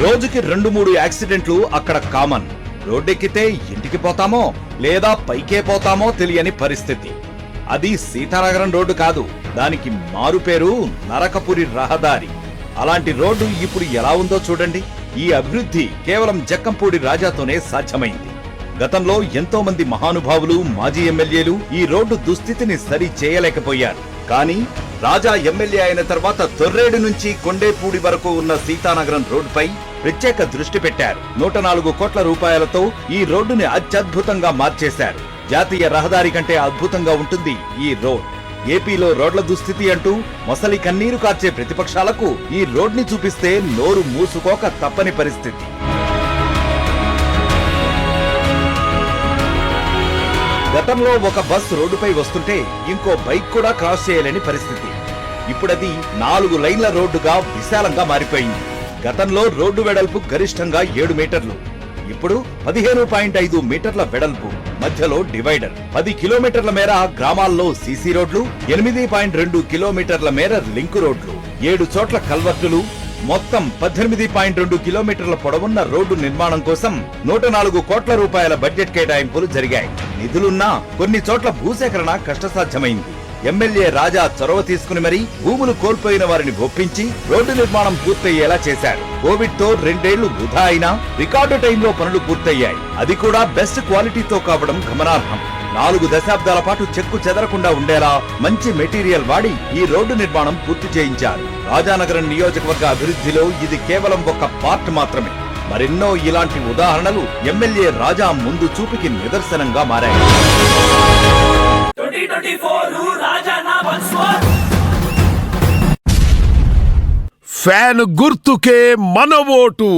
రోజుకి రెండు మూడు యాక్సిడెంట్లు అక్కడ కామన్. రోడ్డెక్కితే ఇంటికి పోతామో లేదా పైకే పోతామో తెలియని పరిస్థితి. అది సీతానగరం రోడ్డు కాదు దానికి మారుపేరు నరకపురి రహదారి. అలాంటి రోడ్డు ఇప్పుడు ఎలా ఉందో చూడండి. ఈ అభివృద్ధి కేవలం జక్కంపూడి రాజాతోనే సాధ్యమైంది. గతంలో ఎంతో మంది మహానుభావులు మాజీ ఎమ్మెల్యేలు ఈ రోడ్డు దుస్థితిని సరి చేయలేకపోయారు. కానీ రాజా ఎమ్మెల్యే అయిన తర్వాత తొర్రేడు నుంచి కొండేపూడి వరకు ఉన్న సీతానగరం రోడ్డుపై ప్రత్యేక దృష్టి పెట్టారు. నూట నాలుగు కోట్ల రూపాయలతో ఈ రోడ్డుని అత్యద్భుతంగా మార్చేశారు. జాతీయ రహదారి కంటే అద్భుతంగా ఉంటుంది ఈ రోడ్. ఏపీలో రోడ్ల దుస్థితి అంటూ మొసలి కన్నీరు కార్చే ప్రతిపక్షాలకు ఈ రోడ్ని చూపిస్తే నోరు మూసుకోక తప్పని పరిస్థితి. గతంలో ఒక బస్ రోడ్డుపై వస్తుంటే ఇంకో బైక్ కూడా క్రాస్ చేయలేని పరిస్థితి. ఇప్పుడది నాలుగు లైన్ల రోడ్డుగా విశాలంగా మారిపోయింది. గతంలో రోడ్డు వెడల్పు గరిష్టంగా ఏడు మీటర్లు. ఇప్పుడు పదిహేను పాయింట్ ఐదు మీటర్ల వెడల్పు. మధ్యలో డివైడర్. పది కిలోమీటర్ల మేర గ్రామాల్లో సీసీ రోడ్లు ఎనిమిది పాయింట్ రెండు కిలోమీటర్ల మేర లింక్ రోడ్లు. ఏడు చోట్ల కల్వర్టులు మొత్తం పద్దెనిమిది పాయింట్ రెండు కిలోమీటర్ల పొడవున్న రోడ్డు నిర్మాణం కోసం నూట నాలుగు కోట్ల రూపాయల బడ్జెట్ కేటాయింపులు జరిగాయి. నిధులున్నా కొన్ని చోట్ల భూసేకరణ కష్టసాధ్యమైంది. ఎమ్మెల్యే రాజా చొరవ తీసుకుని మరీ భూములు కోల్పోయిన వారిని ఒప్పించి రోడ్డు నిర్మాణం పూర్తయ్యేలా చేశారు. కోవిడ్తో రెండేళ్ళు వృధా అయినా రికార్డు టైంలో పనులు పూర్తయ్యాయి. అది కూడా బెస్ట్ క్వాలిటీతో కావడం గమనార్హం. నాలుగు దశాబ్దాల పాటు చెక్కు చెదరకుండా ఉండేలా మంచి మెటీరియల్ వాడి ఈ రోడ్డు నిర్మాణం పూర్తి చేయించారు. రాజానగరం నియోజకవర్గ అభివృద్ధిలో ఇది కేవలం ఒక పార్ట్ మాత్రమే. మరెన్నో ఇలాంటి ఉదాహరణలు ఎమ్మెల్యే రాజా ముందు చూపుకి నిదర్శనంగా మారాయి. ఫ్యాన్ గుర్తుకే మన ఓటు